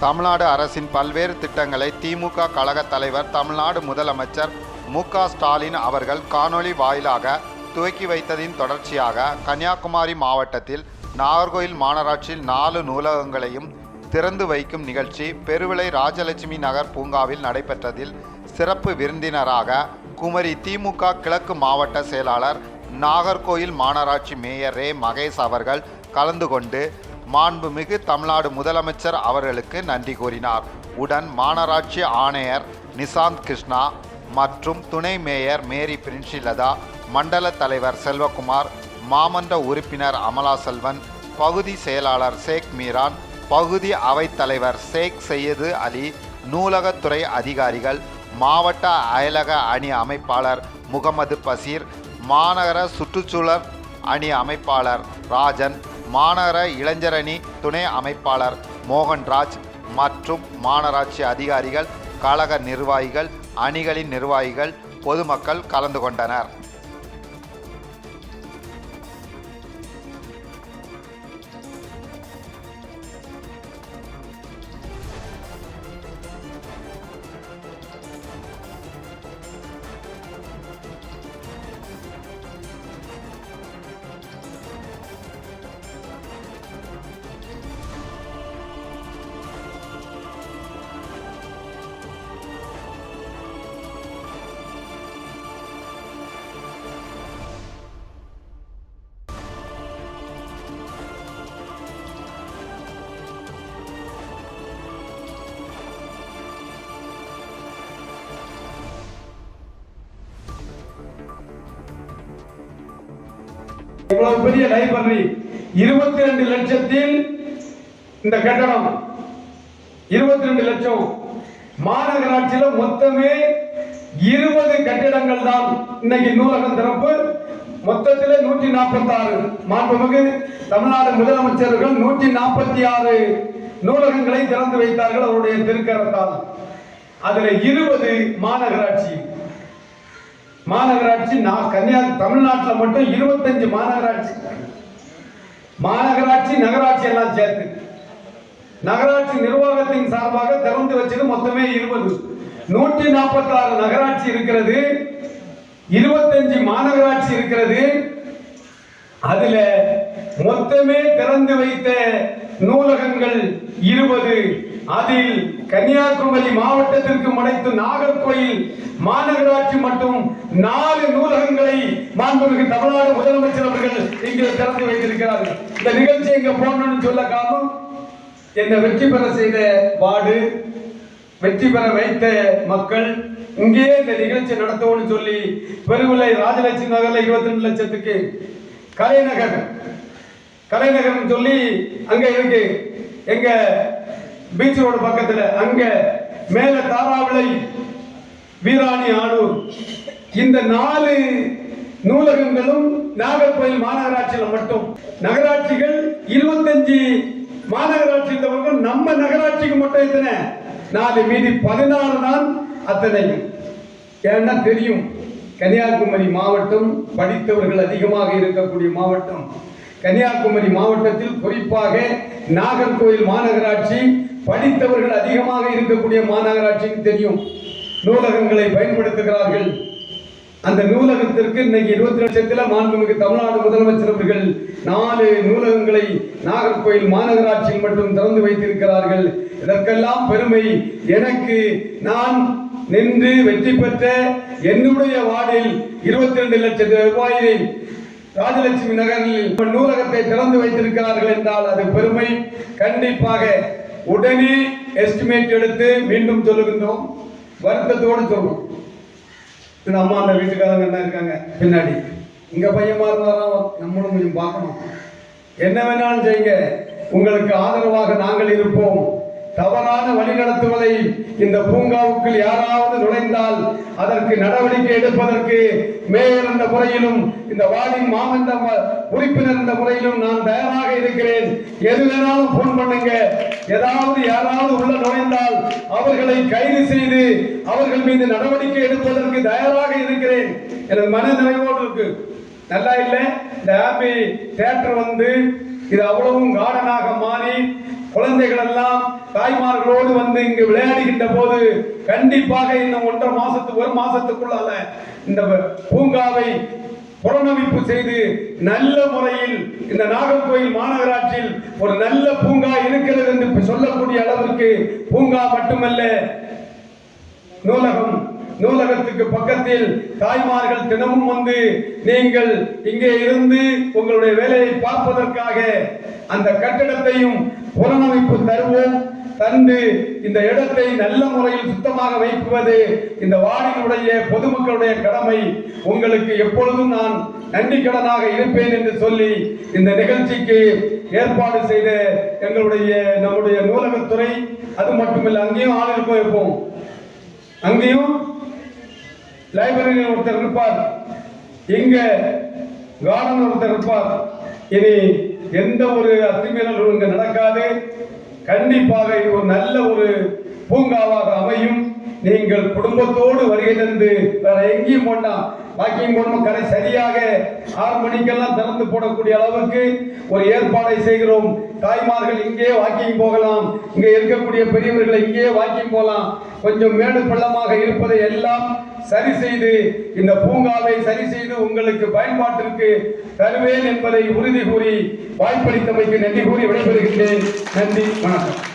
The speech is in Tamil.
தமிழ்நாடு அரசின் பல்வேறு திட்டங்களை திமுக கழக தலைவர் தமிழ்நாடு முதலமைச்சர் மு ஸ்டாலின் அவர்கள் காணொளி வாயிலாக துவக்கி வைத்ததின் தொடர்ச்சியாக கன்னியாகுமரி மாவட்டத்தில் நாகர்கோயில் மாநகராட்சியில் நாலு நூலகங்களையும் திறந்து வைக்கும் நிகழ்ச்சி பெருவிளை ராஜலட்சுமி நகர் பூங்காவில் நடைபெற்றதில் சிறப்பு விருந்தினராக குமரி திமுக கிழக்கு மாவட்ட செயலாளர் நாகர்கோயில் மாநகராட்சி மேயர் ரே மகேஷ் அவர்கள் கலந்து கொண்டு மாண்புமிகு தமிழ்நாடு முதலமைச்சர் அவர்களுக்கு நன்றி கூறினார். உடன் மாநகராட்சி ஆணையர் நிசாந்த் கிருஷ்ணா மற்றும் துணை மேயர் மேரி பிரின்ஷிலதா மண்டல தலைவர் செல்வகுமார் மாமன்ற உறுப்பினர் அமலா செல்வன் பகுதி செயலாளர் ஷேக் மீரான் பகுதி அவைத்தலைவர் ஷேக் சையது அலி நூலகத்துறை அதிகாரிகள் மாவட்ட அயலக அணி அமைப்பாளர் முகமது பசீர் மாநகர சுற்றுச்சூழல் அணி அமைப்பாளர் ராஜன் மாநகர இளைஞரணி துணை அமைப்பாளர் மோகன்ராஜ் மற்றும் மாநகராட்சி அதிகாரிகள் கழக நிர்வாகிகள் அணிகளின் நிர்வாகிகள் பொதுமக்கள் கலந்து கொண்டனர். இவ்வளவு பெரிய லைப்ரரி. இருபத்தி ரெண்டு லட்சத்தில் இந்த கட்டணம் இருபத்தி ரெண்டு லட்சம். மாநகராட்சியில மொத்தமே இருபது கட்டிடங்கள் தான் இன்னைக்கு நூலகம் திறப்பு. மொத்தத்தில் நூற்றி நாற்பத்தி ஆறு மாண்புமிகு தமிழ்நாடு முதலமைச்சர்கள் நூற்றி நாற்பத்தி ஆறு நூலகங்களை திறந்து வைத்தார்கள் அவருடைய திருக்கரத்தால். அதுல இருபது மாநகராட்சி. மாநகராட்சி நான் கன்னியா தமிழ்நாட்டில் மட்டும் இருபத்தஞ்சு மாநகராட்சி. மாநகராட்சி நகராட்சி எல்லாம் சேர்த்து. நகராட்சி நிர்வாகத்தின் சார்பாக திறந்து வச்சது மொத்தமே இருபது. நூற்றி நாற்பத்தி ஆறு நகராட்சி இருக்கிறது. இருபத்தஞ்சு மாநகராட்சி இருக்கிறது. அதுல மொத்தமே திறந்து வைத்த நூலகங்கள் இருபது. அதில் கன்னியாகுமரி மாவட்டத்திற்கு முனைத்து நாகர்கோயில் மாநகராட்சி மற்றும் நாலு நூலகங்களை மாண்புமிகு தமிழ்நாடு முதலமைச்சர் அவர்கள் இங்கே திறந்து வைத்திருக்கிறார்கள். இந்த நிகழ்ச்சி இங்க போகணும்னு சொல்ல காரணம் என்னை வெற்றி பெற செய்த வார்டு வெற்றி பெற வைத்த மக்கள் இங்கே இந்த நிகழ்ச்சி நடத்தணும்னு சொல்லி பெருவிலை ராஜலட்சுமி நகர்ல இருபத்தி ரெண்டு லட்சத்துக்கு கலைநகர் கலைநகர்னு சொல்லி அங்க இருக்கு. எங்க பீச் ரோடு பக்கத்துல அங்க மேல தாராவிளை வீராணி ஆடூர். இந்த நாலு நூலகங்களும் நாகர்கோயில் மாநகராட்சியில் மட்டும். நகராட்சிகள் இருபத்தஞ்சு மாநகராட்சியில் மட்டும் நம்ம நகராட்சிக்கு மட்டும் எத்தனை? நாலு மீதி பதினாறு தான் அத்தனையும் ஏன்னா தெரியும் கன்னியாகுமரி மாவட்டம் படித்தவர்கள் அதிகமாக இருக்கக்கூடிய மாவட்டம். கன்னியாகுமரி மாவட்டத்தில் குறிப்பாக நாகர்கோயில் மாநகராட்சி படித்தவர்கள் அதிகமாக இருக்கக்கூடிய மாநகராட்சின்னு தெரியும். நூலகங்களை பயன்படுத்துகிறார்கள். அந்த நூலகத்திற்கு இன்னைக்கு இருபத்தி லட்சத்தில் மாண்புமிகு தமிழ்நாடு முதலமைச்சர் அவர்கள் நாலு நூலகங்களை நாகர்கோயில் மாநகராட்சியில் மட்டும் திறந்து வைத்திருக்கிறார்கள். இதற்கெல்லாம் பெருமை. எனக்கு நான் நின்று வெற்றி பெற்ற என்னுடைய வார்டில் இருபத்தி ரெண்டு லட்சம் ரூபாயை ராஜலட்சுமி நகரில் நூலகத்தை திறந்து வைத்திருக்கிறார்கள் என்றால் அது பெருமை. கண்டிப்பாக உடனே எஸ்டிமேட் எடுத்து மீண்டும் சொல்லுகின்றோம். வருத்தத்தோடு சொல்றோம். இந்த அம்மா அந்த வீட்டுக்காரங்க என்ன இருக்காங்க? பின்னாடி. இங்க பையன் இருந்தாலும் நம்மளும் கொஞ்சம் பார்க்கணும். என்ன வேணாலும் செய்யுங்க. உங்களுக்கு ஆதரவாக நாங்கள் இருப்போம். தவறான வழி நடத்துவதை இந்த பூங்காவுக்குள் யாராவது நுழைந்தால் அதற்கு நடவடிக்கை எடுப்பதற்கு மேயர் என்ற முறையிலும் இந்த வார்டின் மாமன்ற உறுப்பினர் என்ற முறையிலும் நான் தயாராக இருக்கிறேன். எது வேணாலும் போன் பண்ணுங்க. ஏதாவது யாராவது உள்ள நுழைந்தால் அவர்களை கைது செய்து அவர்கள் மீது நடவடிக்கை எடுப்பதற்கு தயாராக இருக்கிறேன். எனது மன நிறைவோடு இருக்கு. நல்லா இல்லை? இந்த ஹாப்பி தேட்டர் வந்து இது அவ்வளவும் கார்டனாக மாறி குழந்தைகள் எல்லாம் தாய்மார்களோடு வந்து இங்கு விளையாடுகின்ற போது கண்டிப்பாக இன்னும் ஒன்றரை மாசத்துக்கு ஒரு மாசத்துக்குள்ளால இந்த பூங்காவை புறநமைப்பு செய்து நல்ல முறையில் இந்த நாகர்கோயில் மாநகராட்சியில் ஒரு நல்ல பூங்கா இருக்கிறது என்று சொல்லக்கூடிய அளவிற்கு பூங்கா மட்டுமல்ல நூலகம் நூலகத்துக்கு பக்கத்தில் தாய்மார்கள் தினமும் வந்து நீங்கள் இங்கே இருந்து உங்களுடைய வேலையை பார்ப்பதற்காக அந்த கட்டிடத்தையும் புனரமைப்பு தருவோம். தந்து இந்த இடத்தை நல்ல முறையில் சுத்தமாக வைக்குவது இந்த வார்டினுடைய பொதுமக்களுடைய கடமை. உங்களுக்கு எப்பொழுதும் நான் நன்றி கடனாக இருப்பேன் என்று சொல்லி இந்த நிகழ்ச்சிக்கு ஏற்பாடு செய்த எங்களுடைய நம்முடைய நூலகத்துறை அது மட்டுமில்லை அங்கேயும் ஆள் போயிருப்போம் இருப்போம் அங்கேயும் லைப்ரரியில் ஒருத்தர் இருப்பார். இங்க கார்டன் ஒருத்தர் இருப்பார். இனி எந்த ஒரு அத்துமீறலும் இங்கே நடக்காது. கண்டிப்பாக இது ஒரு நல்ல ஒரு பூங்காவாக அமையும். நீங்கள் குடும்பத்தோடு வருகை தந்து வேற எங்கேயும் போண்டா. வாக்கிங் போடணும் கடை சரியாக ஆறு மணிக்கெல்லாம் திறந்து போடக்கூடிய அளவுக்கு ஒரு ஏற்பாடை செய்கிறோம். தாய்மார்கள் இங்கே வாக்கிங் போகலாம். இங்கே இருக்கக்கூடிய பெரியவர்கள் இங்கே வாக்கிங் போகலாம். கொஞ்சம் மேடு பள்ளமாக இருப்பதை எல்லாம் சரி செய்து இந்த பூங்காவை சரி செய்து உங்களுக்கு பயன்பாட்டிற்கு தருவேன் என்பதை உறுதி கூறி வாய்ப்பளித்தமைக்கு நன்றி கூறி விடைபெறுகின்றேன். நன்றி வணக்கம்.